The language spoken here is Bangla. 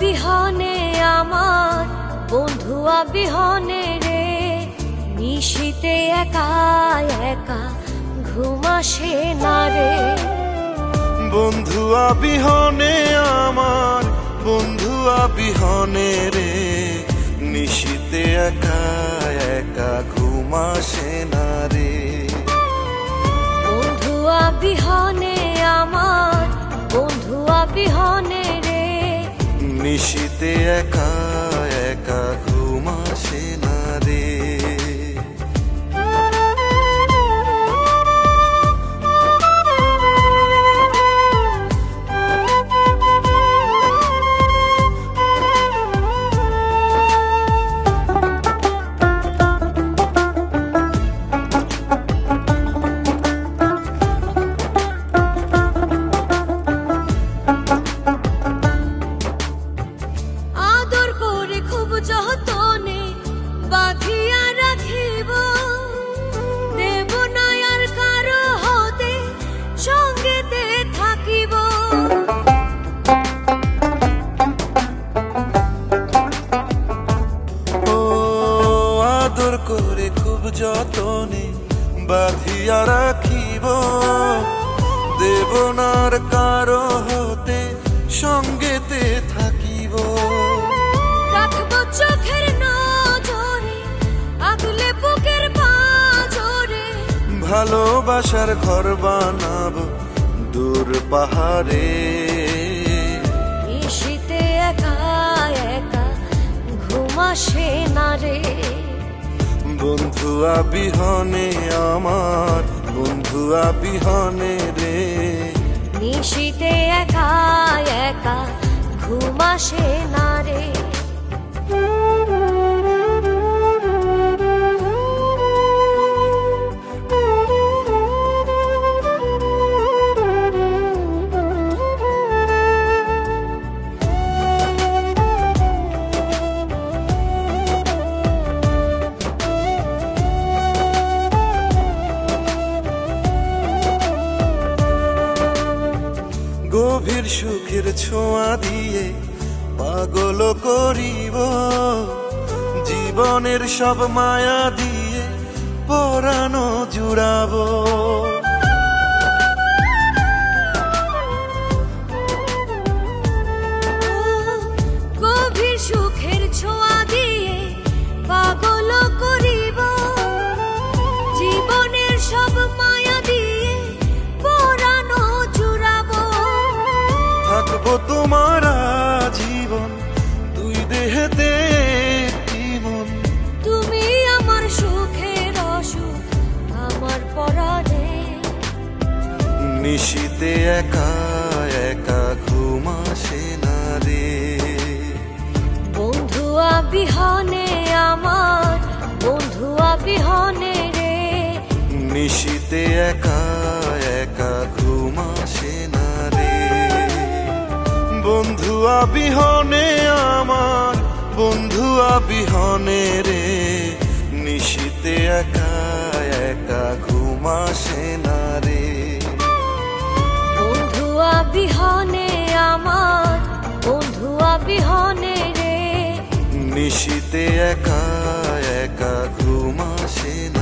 বিহনে আমার বন্ধুয়া বিহনে রে। নিশিতে একা একা ঘুমাসে না রে। বন্ধুয়া বিহনে আমার বন্ধুয়া বিহনে রে। নিশিতে একা একা ঘুমাসে না রে। বন্ধুয়া বিহনে নিশীতে একা। আদর করে খুব যতনে বাঁধিয়া রাখিব। দেবনার কারও হতে সঙ্গেতে থাকিব। রাখব চোখের নজরে আগলে বুকের পাজরে। ভালোবাসার ঘর বানাব দূর পাহাড়ে। নিশিতে একা একা ঘুমাসে না রে। বন্ধুয়া বিহনে আমার বন্ধু বিহনে রে। নিশিতে একা একা ঘুমাসে না রে। সুখের ছোঁয়া দিয়ে পাগল করিব। জীবনের সব মায়া দিয়ে পরানো জুড়াবো। নিশীতে একা একা ঘুমাসে না রে। বন্ধুয়া বিহনে আমার বন্ধুয়া বিহনে রে। নিশীতে একা একা ঘুমাসে না রে। বন্ধুয়া বিহনে আমার বন্ধুয়া বিহনে রে। নিশীতে একা একা ঘুমাসে না বিহনে রে। নিশিতে একা একা ঘুমাসে না।